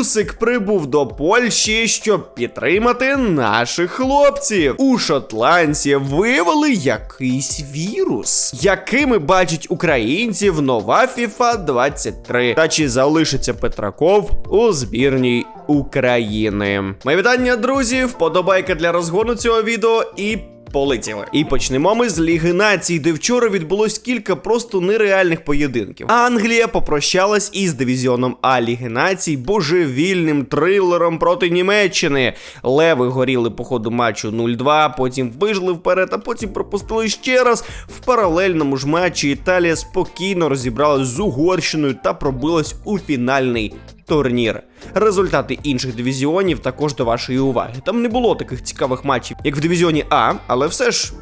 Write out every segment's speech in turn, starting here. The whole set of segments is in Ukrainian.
Усик прибув до Польщі, щоб підтримати наших хлопців. У шотландців виявили якийсь вірус, якими бачать українців нова FIFA 23. Та чи залишиться Петраков у збірній України? Мої вітання, друзі! Вподобайка для розгону цього відео і. Полетіли. І почнемо ми з Ліги Націй, де вчора відбулось кілька просто нереальних поєдинків. Англія попрощалась із дивізіоном А Ліги Націй божевільним трилером проти Німеччини. Леви горіли по ходу матчу 0-2, потім вижили вперед, а потім пропустили ще раз. В паралельному ж матчі Італія спокійно розібралась з Угорщиною та пробилась у фінальний турнір. Результати інших дивізіонів також до вашої уваги. Там не було таких цікавих матчів, як в дивізіоні А, але все ж.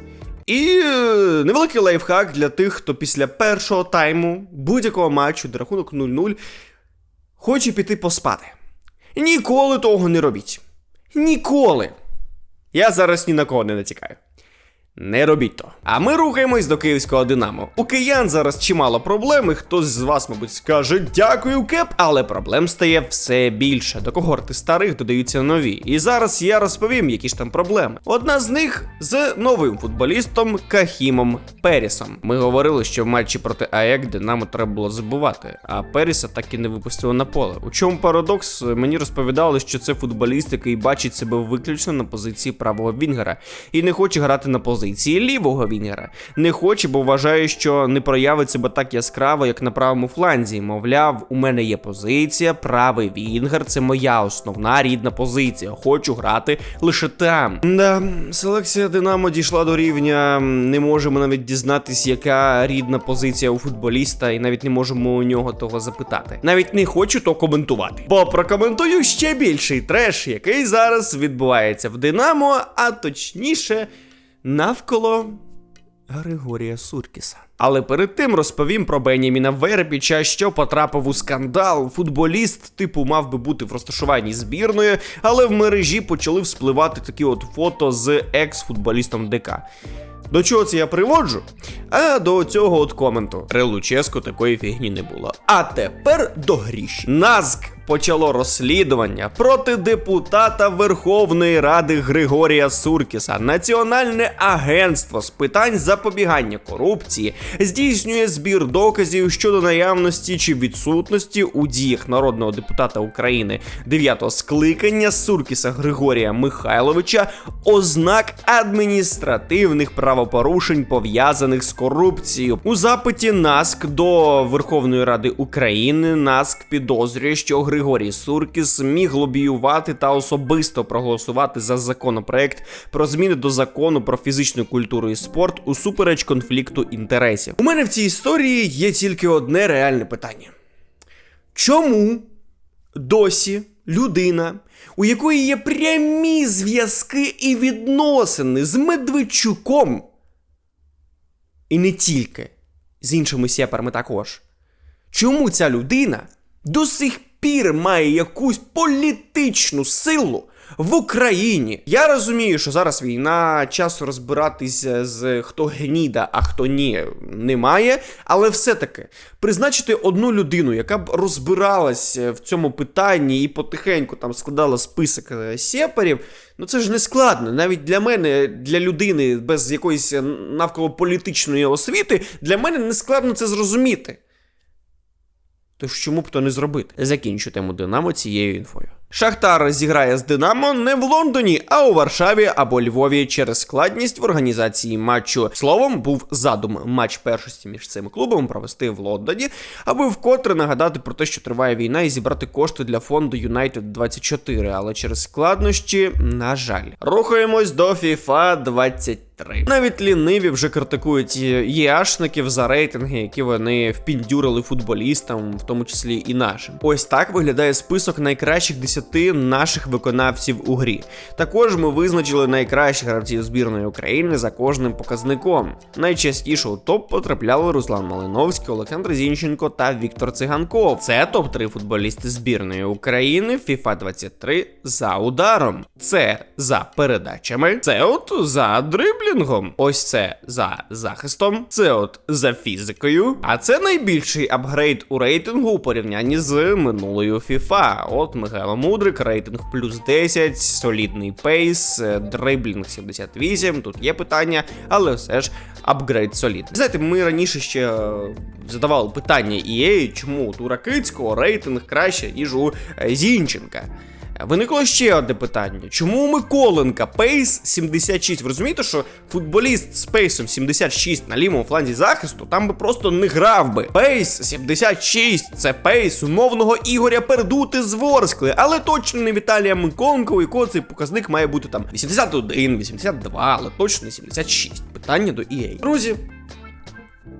І е, невеликий лайфхак для тих, хто після першого тайму будь-якого матчу, де рахунок 0-0, хоче піти поспати. Ніколи того не робіть. Ніколи. Я зараз ні на кого не натякаю. Не робіть то. А ми рухаємось до київського Динамо. У киян зараз чимало проблем, і хтось з вас, мабуть, скаже дякую, кеп, але проблем стає все більше. До когорти старих додаються нові. І зараз я розповім, які ж там проблеми. Одна з них з новим футболістом Кахімом Перісом. Ми говорили, що в матчі проти АЕК Динамо треба було забувати, а Періса так і не випустили на поле. У чому парадокс? Мені розповідали, що це футболіст, який бачить себе виключно на позиції правого Вінгера і не хоче грати на позиції лівого Вінгера. Не хоче, бо вважає, що не проявить себе так яскраво, як на правому фланзі. Мовляв, у мене є позиція, правий Вінгер це моя основна рідна позиція. Хочу грати лише там. Да, селекція Динамо дійшла до рівня. Не можемо навіть дізнатись, яка рідна позиція у футболіста, і навіть не можемо у нього того запитати. Навіть не хочу то коментувати. Бо прокоментую ще більший треш, який зараз відбувається в Динамо, а точніше навколо Григорія Суркіса. Але перед тим розповім про Беніміна Вербіча, що потрапив у скандал. Футболіст, типу, мав би бути в розташуванні збірної, але в мережі почали вспливати такі от фото з екс-футболістом ДК. До чого це я приводжу? А до цього от коменту. При Луческу такої фігні не було. А тепер до гріші. Назк почало розслідування проти депутата Верховної Ради Григорія Суркіса. Національне агентство з питань запобігання корупції здійснює збір доказів щодо наявності чи відсутності у діях народного депутата України 9-го скликання Суркіса Григорія Михайловича ознак адміністративних правопорушень пов'язаних з корупцією. У запиті НАСК до Верховної Ради України НАСК підозрює, що Григорій Суркіс міг лобіювати та особисто проголосувати за законопроект про зміни до закону про фізичну культуру і спорт усупереч конфлікту інтересів. У мене в цій історії є тільки одне реальне питання: чому досі людина, у якої є прямі зв'язки і відносини з Медведчуком, і не тільки з іншими сепарами також. Чому ця людина до сих пір має якусь політичну силу в Україні? Я розумію, що зараз війна, часу розбиратися з хто гніда, а хто ні, немає. Але все-таки призначити одну людину, яка б розбиралась в цьому питанні і потихеньку там складала список е, сєпарів. Ну це ж не складно. Навіть для мене, для людини без якоїсь навколо політичної освіти, для мене не складно це зрозуміти. Тож чому б то не зробити? Закінчу тему Динамо цією інфою. Шахтар зіграє з Динамо не в Лондоні, а у Варшаві або Львові через складність в організації матчу. Словом, був задум матч першості між цими клубами провести в Лондоні, аби вкотре нагадати про те, що триває війна, і зібрати кошти для фонду United 24, але через складнощі, на жаль, рухаємось до FIFA 23. Навіть ліниві вже критикують ЄАшників за рейтинги, які вони впіндюрили футболістам, в тому числі і нашим. Ось так виглядає список найкращих 10 наших виконавців у грі. Також ми визначили найкращих гравців збірної України за кожним показником. Найчастіше у топ потрапляли Руслан Малиновський, Олександр Зінченко та Віктор Циганков. Це топ-3 футболісти збірної України FIFA 23 за ударом. Це за передачами. Це от за дриблінгом дриблінгом. Ось це за захистом, це от за фізикою. А це найбільший апгрейд у рейтингу у порівнянні з минулою FIFA. От Михайло Мудрик, рейтинг плюс 10, солідний пейс, е, дриблінг 78. Тут є питання, але все ж апгрейд солідний. Знаєте, ми раніше ще е, задавали питання EA, чому у Ракицького рейтинг краще, ніж у е, Зінченка. Виникло ще одне питання: чому у Миколенка пейс 76? Ви розумієте, що футболіст з пейсом 76 на лівому фланзі захисту там би просто не грав би. Пейс 76 це пейс умовного Ігоря Пердути з Ворскли, але точно не Віталія Миколенка, у якого цей показник має бути там 81, 82, але точно не 76. Питання до EA. Друзі,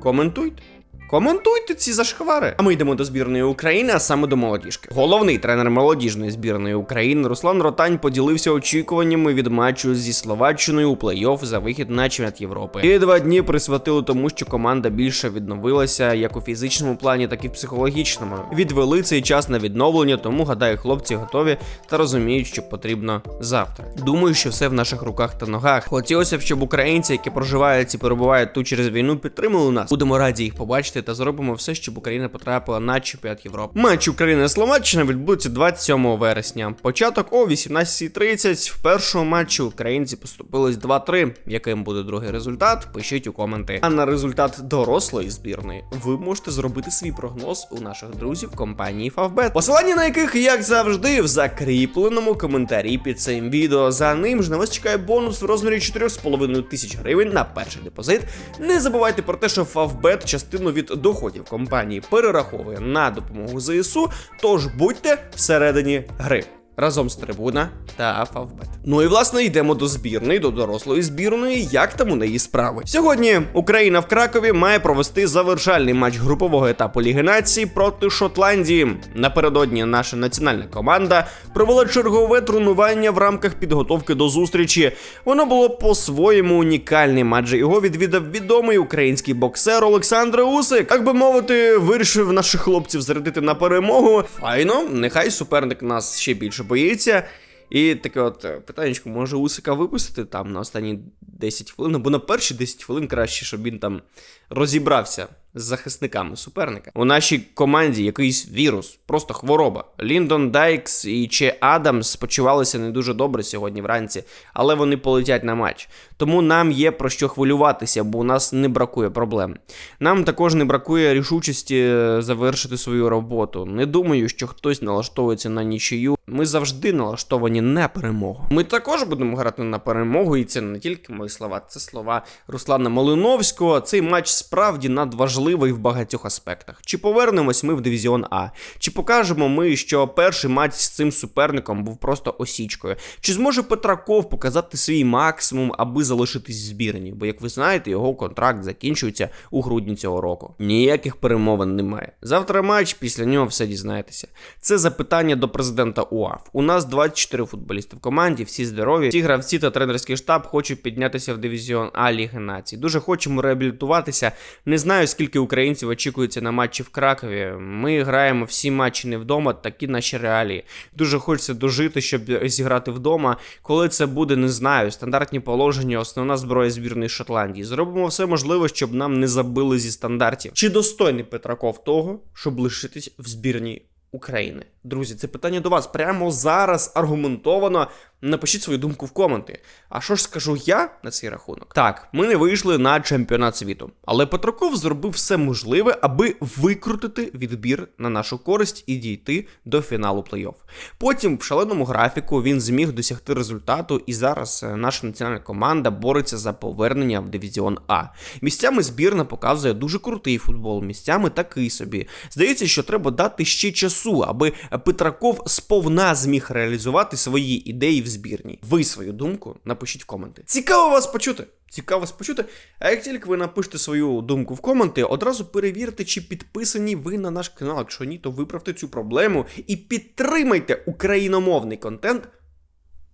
коментуйте. Коментуйте ці зашквари. А ми йдемо до збірної України, а саме до молодіжки. Головний тренер молодіжної збірної України Руслан Ротань поділився очікуваннями від матчу зі Словаччиною у плей-офф за вихід на чемпіонат Європи. І два дні присвятили тому, що команда більше відновилася як у фізичному плані, так і в психологічному. Відвели цей час на відновлення, тому гадаю, хлопці готові та розуміють, що потрібно завтра. Думаю, що все в наших руках та ногах. Хотілося б, щоб українці, які проживають і перебувають тут через війну, підтримали нас. Будемо раді їх побачити та зробимо все, щоб Україна потрапила на чемпіонат Європи. Матч України Словаччина відбудеться 27 вересня. Початок о 18.30. В першому матчі українці поступились 2-3. Яким буде другий результат? Пишіть у коменти. А на результат дорослої збірної ви можете зробити свій прогноз у наших друзів компанії Favbet. Посилання на яких, як завжди, в закріпленому коментарі під цим відео. За ним ж на вас чекає бонус в розмірі 4,5 тисяч гривень на перший депозит. Не забувайте про те, що Favbet частину від доходів компанії перераховує на допомогу ЗСУ, тож будьте всередині гри. Разом з трибуна та Фавбет. Ну і власне йдемо до збірної, до дорослої збірної, як там у неї справи. Сьогодні Україна в Кракові має провести завершальний матч групового етапу Ліги націй проти Шотландії. Напередодні наша національна команда провела чергове тренування в рамках підготовки до зустрічі. Воно було по-своєму унікальним, адже його відвідав відомий український боксер Олександр Усик. Так би мовити, вирішив наших хлопців зарядити на перемогу. Файно, нехай суперник нас ще більше боїться. І таке от питання, може Усика випустити там на останні 10 хвилин, або на перші 10 хвилин краще, щоб він там розібрався з захисниками суперника. У нашій команді якийсь вірус, просто хвороба. Ліндон Дайкс і Че Адамс почувалися не дуже добре сьогодні вранці, але вони полетять на матч. Тому нам є про що хвилюватися, бо у нас не бракує проблем. Нам також не бракує рішучості е, завершити свою роботу. Не думаю, що хтось налаштовується на нічию. Ми завжди налаштовані на перемогу. Ми також будемо грати на перемогу, і це не тільки мої слова, це слова Руслана Малиновського. Цей матч справді надважливий в багатьох аспектах. Чи повернемось ми в дивізіон А? Чи покажемо ми, що перший матч з цим суперником був просто осічкою? Чи зможе Петраков показати свій максимум, аби залишитись в збірні? Бо, як ви знаєте, його контракт закінчується у грудні цього року. Ніяких перемовин немає. Завтра матч, після нього все дізнаєтеся. Це запитання до президента УАФ. У нас 24 футболісти в команді, всі здорові. Всі гравці та тренерський штаб хочуть піднятися в дивізіон А Ліги Націй. Дуже хочемо реабілітуватися. Не знаю, скільки українців очікується на матчі в Кракові. Ми граємо всі матчі не вдома, такі наші реалії. Дуже хочеться дожити, щоб зіграти вдома. Коли це буде, не знаю. Стандартні положення, основна зброя збірної Шотландії. Зробимо все можливе, щоб нам не забили зі стандартів. Чи достойний Петраков того, щоб лишитись в збірній України? Друзі, це питання до вас прямо зараз аргументовано. Напишіть свою думку в коменти. А що ж скажу я на цей рахунок? Так, ми не вийшли на чемпіонат світу, але Петраков зробив все можливе, аби викрутити відбір на нашу користь і дійти до фіналу плей-офф. Потім в шаленому графіку він зміг досягти результату, і зараз е, наша національна команда бореться за повернення в дивізіон А. Місцями збірна показує дуже крутий футбол, місцями такий собі. Здається, що треба дати ще часу, аби Петраков сповна зміг реалізувати свої ідеї збірні. Ви свою думку напишіть в коменти. Цікаво вас почути. Цікаво вас почути. А як тільки ви напишете свою думку в коменти, одразу перевірте, чи підписані ви на наш канал. Якщо ні, то виправте цю проблему і підтримайте україномовний контент.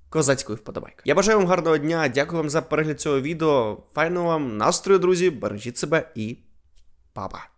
Козацькою вподобайкою. Я бажаю вам гарного дня, дякую вам за перегляд цього відео. Файного вам настрою, друзі. Бережіть себе і па-па.